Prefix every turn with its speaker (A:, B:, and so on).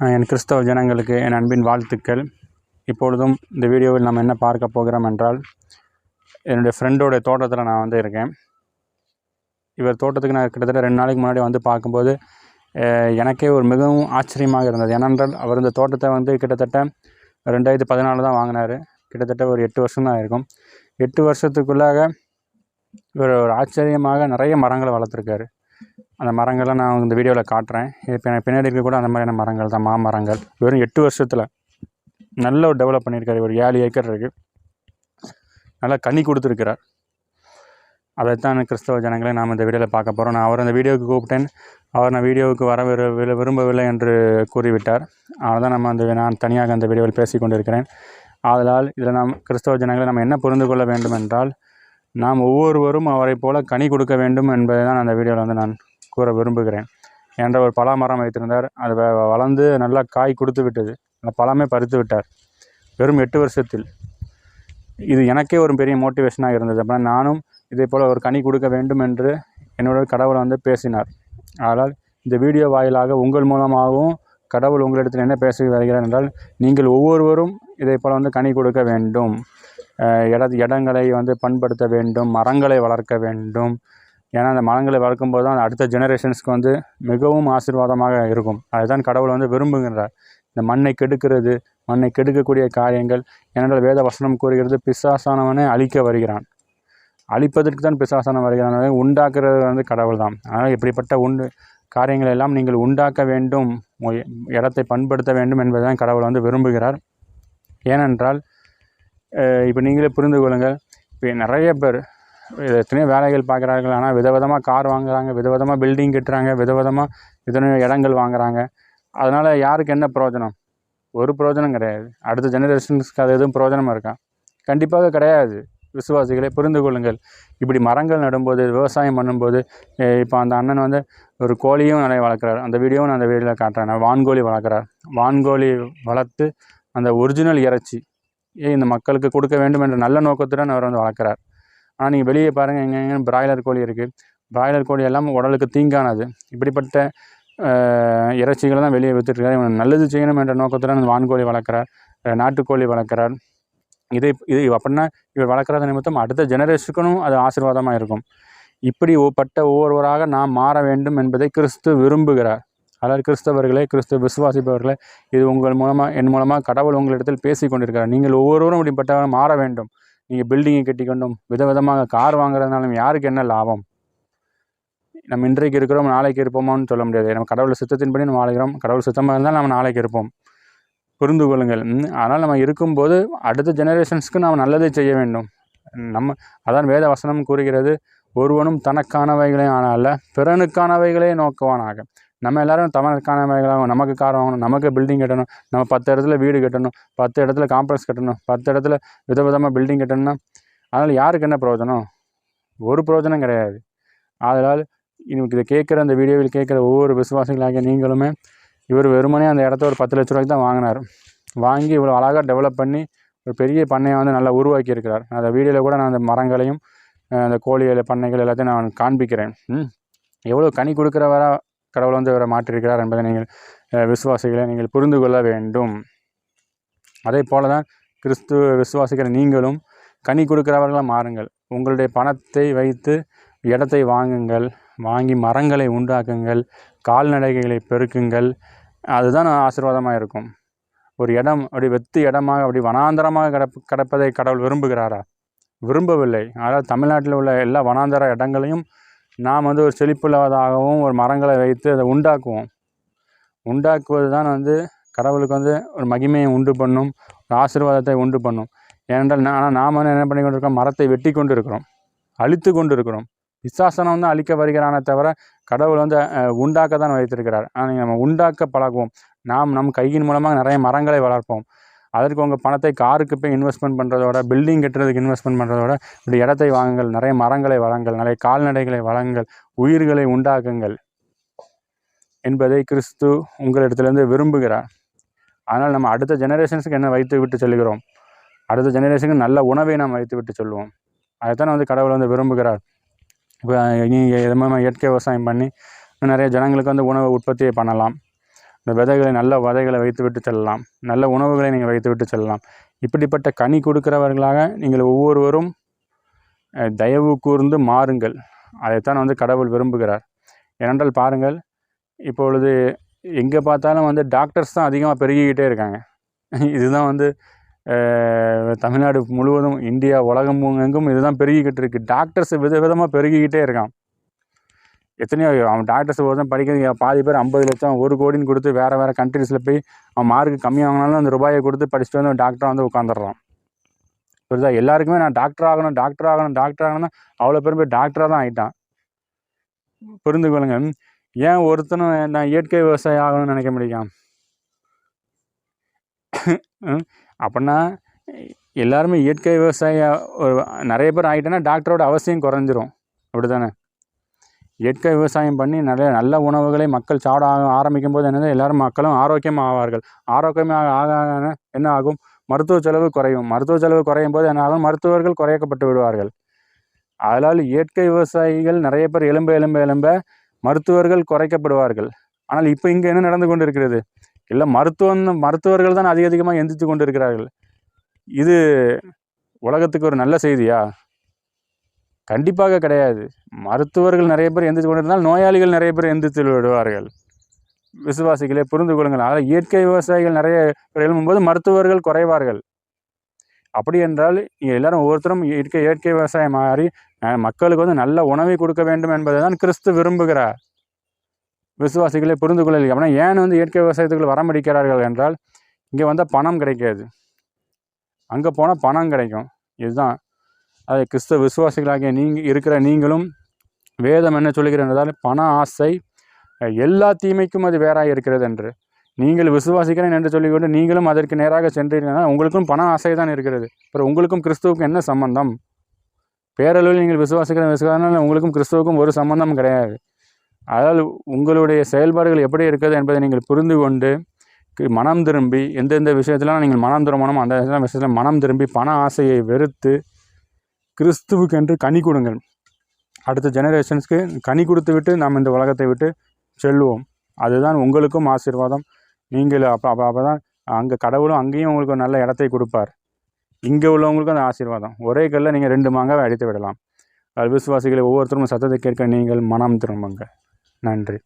A: என் கிறிஸ்தவ ஜனங்களுக்கு என் அன்பின் வாழ்த்துக்கள். இப்பொழுதும் இந்த வீடியோவில் நாம் என்ன பார்க்க போகிறோம் என்றால் என்னுடைய ஃப்ரெண்டோடைய தோட்டத்தில் நான் வந்து இருக்கேன். இவர் தோட்டத்துக்கு நான் கிட்டத்தட்ட ரெண்டு நாளைக்கு முன்னாடி வந்து பார்க்கும்போது எனக்கே ஒரு மிகவும் ஆச்சரியமாக இருந்தது. ஏனென்றால் அவர் இந்த தோட்டத்தை வந்து கிட்டத்தட்ட ரெண்டாயிரத்தி பதினாலு தான் வாங்கினார். கிட்டத்தட்ட ஒரு எட்டு வருஷம் தான் இருக்கும். எட்டு வருஷத்துக்குள்ளாக இவர் ஒரு ஆச்சரியமாக நிறைய மரங்களை வளர்த்துருக்காரு. அந்த மரங்கள்லாம் நான் இந்த வீடியோவில் காட்டுறேன். இப்போ எனக்கு பின்னாடி இருக்க கூட அந்த மாதிரியான மரங்கள் தான் மாமரங்கள். வெறும் எட்டு வருஷத்தில் நல்ல ஒரு டெவலப் பண்ணியிருக்காரு. ஒரு ஏழு ஏக்கர் இருக்குது நல்லா கனி கொடுத்துருக்கிறார். அதைத்தான் கிறிஸ்தவ ஜனங்களை நாம் இந்த வீடியோவில் பார்க்க போகிறோம் நான் அவர் அந்த வீடியோவுக்கு கூப்பிட்டேன். அவர் நான் வீடியோவுக்கு வர விரு விரும்பவில்லை என்று கூறிவிட்டார். அதனால் தான் நம்ம அந்த நான் தனியாக அந்த வீடியோவில் பேசி கொண்டிருக்கிறேன். ஆதலால் இதில் நாம் கிறிஸ்தவ ஜனங்களை நம்ம என்ன புரிந்து கொள்ள வேண்டும் என்றால் நாம் ஒவ்வொருவரும் அவரைப் போல கனி கொடுக்க வேண்டும் என்பதை தான் அந்த வீடியோவில் வந்து நான் கூற விரும்புகிறேன். என்ற ஒரு பலா மரம் வைத்திருந்தார். அது வளர்ந்து நல்லா காய் கொடுத்து விட்டது. அந்த பழமே பறித்து விட்டார். வெறும் எட்டு வருஷத்தில். இது எனக்கே ஒரு பெரிய மோட்டிவேஷனாக இருந்தது. அப்போ நானும் இதே போல் ஒரு கனி கொடுக்க வேண்டும் என்று என்னோட கடவுள் வந்து பேசினார். ஆனால் இந்த வீடியோ வாயிலாக உங்கள் மூலமாகவும் கடவுள் உங்களிடத்தில் என்ன பேசி வருகிறார் என்றால் நீங்கள் ஒவ்வொருவரும் இதே போல் வந்து கனி கொடுக்க வேண்டும். இட இடங்களை வந்து பண்படுத்த வேண்டும். மரங்களை வளர்க்க வேண்டும். ஏன்னா அந்த மரங்களை வளர்க்கும்போது தான் அடுத்த ஜெனரேஷன்ஸ்க்கு வந்து மிகவும் ஆசீர்வாதமாக இருக்கும். அதுதான் கடவுள் வந்து விரும்புகின்றார். இந்த மண்ணை கெடுக்கிறது மண்ணை கெடுக்கக்கூடிய காரியங்கள் ஏனென்றால் வேத வசனம் கூறுகிறது பிசாசானவனை அழிக்க வருகிறான். அழிப்பதற்கு தான் பிசாசானம் வருகிறான். உண்டாக்குறது வந்து கடவுள் தான். அதனால் இப்படிப்பட்ட உண்டு காரியங்கள் எல்லாம் நீங்கள் உண்டாக்க வேண்டும் இடத்தை பண்படுத்த வேண்டும் என்பதை தான் கடவுள் வந்து விரும்புகிறார். ஏனென்றால் இப்போ நீங்களே புரிந்து கொள்ளுங்கள் இப்போ நிறைய பேர் எத்தனையோ வேலைகள் பார்க்குறார்கள். ஆனால் விதவிதமாக கார் வாங்குறாங்க விதவிதமாக பில்டிங் கட்டுறாங்க விதவிதமாக எத்தனையோ இடங்கள் வாங்குறாங்க. அதனால் யாருக்கு என்ன பிரயோஜனம்? ஒரு பிரயோஜனம் கிடையாது. அடுத்த ஜெனரேஷன்ஸ்க்கு அது எதுவும் பிரயோஜனமாக இருக்கா? கண்டிப்பாக கிடையாது. விசுவாசிகளை புரிந்து கொள்ளுங்கள். இப்படி மரங்கள் நடும்போது விவசாயம் பண்ணும்போது இப்போ அந்த அண்ணன் வந்து ஒரு கோழியும் நிறைய வளர்க்குறாரு. அந்த வீடியோவும் நான் அந்த வீடியோவில் காட்டுறேன். வான்கோழி வளர்க்குறார். வான்கோழி வளர்த்து அந்த ஒரிஜினல் இறைச்சி இந்த மக்களுக்கு கொடுக்க வேண்டும் என்ற நல்ல நோக்கத்துடன் அவர் வந்து வளர்க்குறார். ஆனால் நீங்கள் வெளியே பாருங்கள் எங்கே எங்கே பிராய்லர் கோழி இருக்குது பிராய்லர் கோழி எல்லாம் உடலுக்கு தீங்கானது. இப்படிப்பட்ட இறைச்சிகளை தான் வெளியே விற்றுட்ருக்காரு இவன் நல்லது செய்யணும் என்ற நோக்கத்துடன் வான்கோழி வளர்க்குறார். நாட்டுக்கோழி வளர்க்குறார். இதை இது அப்படின்னா இவர் வளர்க்குறது நிமித்தம் அடுத்த ஜெனரேஷனுக்கும் அது ஆசீர்வாதமாக இருக்கும். இப்படி ஒப்பட்ட ஒவ்வொருவராக நாம் மாற வேண்டும் என்பதை கிறிஸ்து விரும்புகிறார். அதாவது கிறிஸ்தவர்களே கிறிஸ்துவ விசுவாசிப்பவர்களே இது உங்கள் மூலமாக என் மூலமாக கடவுள் உங்களிடத்தில் பேசி கொண்டிருக்கிறார் நீங்கள் ஒவ்வொருவரும் இப்படிப்பட்டவர்கள் மாற வேண்டும். நீங்கள் பில்டிங்கை கட்டிக்கொண்டும் விதவிதமாக கார் வாங்குறதுனாலும் யாருக்கு என்ன லாபம்? நம்ம இன்றைக்கு இருக்கிறோம் நாளைக்கு இருப்போமோன்னு சொல்ல முடியாது. நம்ம கடவுள் சித்தத்தின்படி நம்ம வாழ்கிறோம். கடவுள் சுத்தமாக இருந்தால் நம்ம நாளைக்கு இருப்போம். புரிந்து கொள்ளுங்கள். அதனால் நம்ம இருக்கும்போது அடுத்த ஜெனரேஷன்ஸ்க்கு நாம் நல்லதை செய்ய வேண்டும். நம்ம அதான் வேத வசனம் கூறுகிறது ஒருவனும் தனக்கானவைகளே ஆனால் பிறனுக்கானவைகளே நோக்குவானாக. நம்ம எல்லாரும் தனக்கானவைகளாக நமக்கு கார் வாங்கணும் நமக்கு பில்டிங் கட்டணும் நம்ம பத்து இடத்துல வீடு கட்டணும் பத்து இடத்துல காம்ப்ளெக்ஸ் கட்டணும் பத்து இடத்துல விதவிதமாக பில்டிங் கட்டணும்னா அதனால் யாருக்கு என்ன பிரயோஜனம்? ஒரு பிரயோஜனம் கிடையாது. அதனால் இன்னைக்கு இதை கேட்குற அந்த வீடியோவில் கேட்குற ஒவ்வொரு விசுவாசிகளாகிய நீங்களுமே இவர் வெறுமனே அந்த இடத்த ஒரு பத்து லட்ச ரூபாய்க்கு தான் வாங்கினார். வாங்கி இவ்வளோ அழகாக டெவலப் பண்ணி ஒரு பெரிய பண்ணையை வந்து நல்லா உருவாக்கி இருக்கிறார் அந்த வீடியோவில் கூட நான் அந்த மரங்களையும் அந்த கோழிகள் பண்ணைகள் எல்லாத்தையும் நான் காண்பிக்கிறேன். எவ்வளோ கனி கொடுக்குறவராக கடவுள் வந்து இவரை மாற்றிருக்கிறார் என்பதை நீங்கள் விசுவாசிகளை நீங்கள் புரிந்து கொள்ள வேண்டும். அதே போல தான் கிறிஸ்துவ விசுவாசிக்கிற நீங்களும் கனி கொடுக்கிறவர்களாக மாறுங்கள். உங்களுடைய பணத்தை வைத்து இடத்தை வாங்குங்கள் வாங்கி மரங்களை உண்டாக்குங்கள் கால்நடைகளை பெருக்குங்கள் அதுதான் ஆசீர்வாதமாக இருக்கும். ஒரு இடம் அப்படி வெத்து இடமாக அப்படி வனாந்தரமாக கிடப் கிடப்பதை கடவுள் விரும்புகிறாரா? விரும்பவில்லை. ஆனால் தமிழ்நாட்டில் உள்ள எல்லா வனாந்தர இடங்களையும் நாம் வந்து ஒரு செழிப்புள்ளதாகவும் ஒரு மரங்களை வைத்து அதை உண்டாக்குவோம். உண்டாக்குவது தான் வந்து கடவுளுக்கு வந்து ஒரு மகிமையை உண்டு பண்ணும் ஒரு ஆசீர்வாதத்தை உண்டு பண்ணும். ஏனென்றால் நான் ஆனால் நாம் வந்து என்ன பண்ணி கொண்டு இருக்கோம் மரத்தை வெட்டி கொண்டு இருக்கிறோம் அழித்து கொண்டு இருக்கிறோம் விசாசனம் தான் அழிக்க வருகிறானே தவிர கடவுள் வந்து உண்டாக்க தான் வைத்திருக்கிறார். ஆனால் நம்ம உண்டாக்க பழகுவோம். நாம் நம் கையின் மூலமாக நிறைய மரங்களை வளர்ப்போம். அதற்கு உங்கள் பணத்தை காருக்கு போய் இன்வெஸ்ட்மெண்ட் பண்ணுறதோட பில்டிங் கட்டுறதுக்கு இன்வெஸ்ட்மெண்ட் பண்ணுறதோட இப்படி இடத்தை வாங்குங்கள் நிறைய மரங்களை வளங்கள் நிறைய கால்நடைகளை வளங்கள் உயிர்களை உண்டாக்குங்கள் என்பதை கிறிஸ்து உங்களிடத்திலிருந்து விரும்புகிறார். ஆனால் நம்ம அடுத்த ஜெனரேஷன்ஸுக்கு என்ன வைத்து விட்டு செல்கிறோம் அடுத்த ஜெனரேஷனுக்கு நல்ல உணவை நாம் வைத்து விட்டு சொல்லுவோம். அதைத்தான் வந்து கடவுள் வந்து விரும்புகிறார். இப்போ நீங்கள் இது இயற்கை விவசாயம் பண்ணி நிறைய ஜனங்களுக்கு வந்து உணவு உற்பத்தியை பண்ணலாம். இந்த விதைகளை நல்ல விதைகளை வைத்து விட்டு செல்லலாம். நல்ல உணவுகளை நீங்கள் வைத்து விட்டு செல்லலாம். இப்படிப்பட்ட கனி கொடுக்கிறவர்களாக நீங்கள் ஒவ்வொருவரும் தயவு கூர்ந்து மாறுங்கள். அதைத்தான் வந்து கடவுள் விரும்புகிறார். ஏனென்றால் பாருங்கள் இப்பொழுது எங்கே பார்த்தாலும் வந்து டாக்டர்ஸ் தான் அதிகமாக பெருகிக்கிட்டே இருக்காங்க. இதுதான் வந்து தமிழ்நாடு முழுவதும் இந்தியா உலகம் எங்கும் இதுதான் பெருகிக்கிட்டு இருக்குது டாக்டர்ஸ் வித விதமாக பெருகிக்கிட்டே இருக்கான் எத்தனையோ அவன் டாக்டர்ஸ் ஒருத்தன் படிக்கிறது பாதி பேர் ஐம்பது லட்சம் ஒரு கோடின்னு கொடுத்து வேறு வேறு கண்ட்ரீஸில் போய் அவன் மார்க் கம்மியாக வாங்கினாலும் அந்த ரூபாயை கொடுத்து படிச்சுட்டு வந்து டாக்டராக வந்து உட்காந்துடுறான் புரியுதா? எல்லாருக்குமே நான் டாக்டர் ஆகணும் டாக்டர் ஆகணும் டாக்டர் ஆகணும்னா அவ்வளோ பேரும் போய் டாக்டராக தான் ஆகிட்டான் புரிந்து கொள்ளுங்க. ஏன் ஒருத்தனும் நான் இயற்கை விவசாயி ஆகணும்னு நினைக்க முடியும்? ம், அப்படின்னா எல்லாருமே இயற்கை விவசாயி ஒரு நிறைய பேர் ஆகிட்டேன்னா டாக்டரோட அவசியம் குறைஞ்சிரும். அப்படி தானே இயற்கை விவசாயம் பண்ணி நிறைய நல்ல உணவுகளை மக்கள் சாப்பிட ஆரம்பிக்கும் போது என்னது? எல்லாரும் மக்களும் ஆரோக்கியமாக ஆவார்கள். ஆரோக்கியமாக ஆக ஆக என்ன ஆகும்? மருத்துவ செலவு குறையும். மருத்துவ செலவு குறையும் போது என்ன ஆகும்? மருத்துவர்கள் குறைக்கப்பட்டு விடுவார்கள். அதனால் இயற்கை விவசாயிகள் நிறைய பேர் எலும்ப எலும்ப எலும்ப மருத்துவர்கள் குறைக்கப்படுவார்கள். ஆனால் இப்போ இங்கே என்ன நடந்து கொண்டு இருக்கிறது இல்லை மருத்துவம் மருத்துவர்கள் தான் அதிக அதிகமாக எந்திரித்து கொண்டு இருக்கிறார்கள் இது உலகத்துக்கு ஒரு நல்ல செய்தியா? கண்டிப்பாக கிடையாது. மருத்துவர்கள் நிறைய பேர் எந்திரிச்சு கொண்டிருந்தால் நோயாளிகள் நிறைய பேர் எந்திரித்து விடுவார்கள். விசுவாசிகளே புரிந்து கொள்ளுங்கள். அதாவது இயற்கை விவசாயிகள் நிறைய பேர் எழும்பும்போது மருத்துவர்கள் குறைவார்கள். அப்படி என்றால் எல்லாரும் ஒவ்வொருத்தரும் இயற்கை இயற்கை விவசாயம் மாறி மக்களுக்கு வந்து நல்ல உணவை கொடுக்க வேண்டும் என்பதை தான் கிறிஸ்து விரும்புகிறார். விசுவாசிகளே புரிந்து கொள்ளலை அப்படின்னா ஏன் வந்து இயற்கை விவசாயத்துக்குள்ள வரமடிக்கிறார்கள் என்றால் இங்கே வந்தால் பணம் கிடைக்காது. அங்கே போனால் பணம் கிடைக்கும். இதுதான் அதை கிறிஸ்தவ விசுவாசிகளாகிய நீங்கள் இருக்கிற நீங்களும் வேதம் என்ன சொல்லுகிறது பண ஆசை எல்லா தீமைக்கும் அது வேறாக இருக்கிறது என்று. நீங்கள் விசுவாசிக்கிறேன் என்று சொல்லிக்கொண்டு நீங்களும் அதற்கு நேராக சென்றீங்கன்னா உங்களுக்கும் பண ஆசை தான் இருக்கிறது. அப்புறம் உங்களுக்கும் கிறிஸ்துவுக்கும் என்ன சம்பந்தம்? பேரளவில் நீங்கள் விசுவாசிக்கிற விசுவாசனால் உங்களுக்கும் கிறிஸ்துவுக்கும் ஒரு சம்பந்தம் கிடையாது. அதனால் உங்களுடைய செயல்பாடுகள் எப்படி இருக்குது என்பதை நீங்கள் புரிந்து கொண்டு மனம் திரும்பி எந்தெந்த விஷயத்திலாம் நீங்கள் மனம் திரும்பணும் அந்த விஷயத்தில் மனம் திரும்பி பண ஆசையை வெறுத்து கிறிஸ்துவுக்கென்று கனி கொடுங்கள். அடுத்த ஜெனரேஷன்ஸ்க்கு கனி கொடுத்து விட்டு நாம் இந்த உலகத்தை விட்டு செல்வோம். அதுதான் உங்களுக்கும் ஆசீர்வாதம். நீங்கள் அப்போ அப்போ அப்போ தான் அங்கே கடவுளும் அங்கேயும் உங்களுக்கு நல்ல இடத்தை கொடுப்பார். இங்கே உள்ளவங்களுக்கும் அந்த ஆசீர்வாதம். ஒரே கல்லில் நீங்கள் ரெண்டு மாங்காவை அடித்து விடலாம். விசுவாசிகளை ஒவ்வொருத்தரும் சத்தத்தை கேட்க நீங்கள் மனம் திரும்புங்க. நன்றி.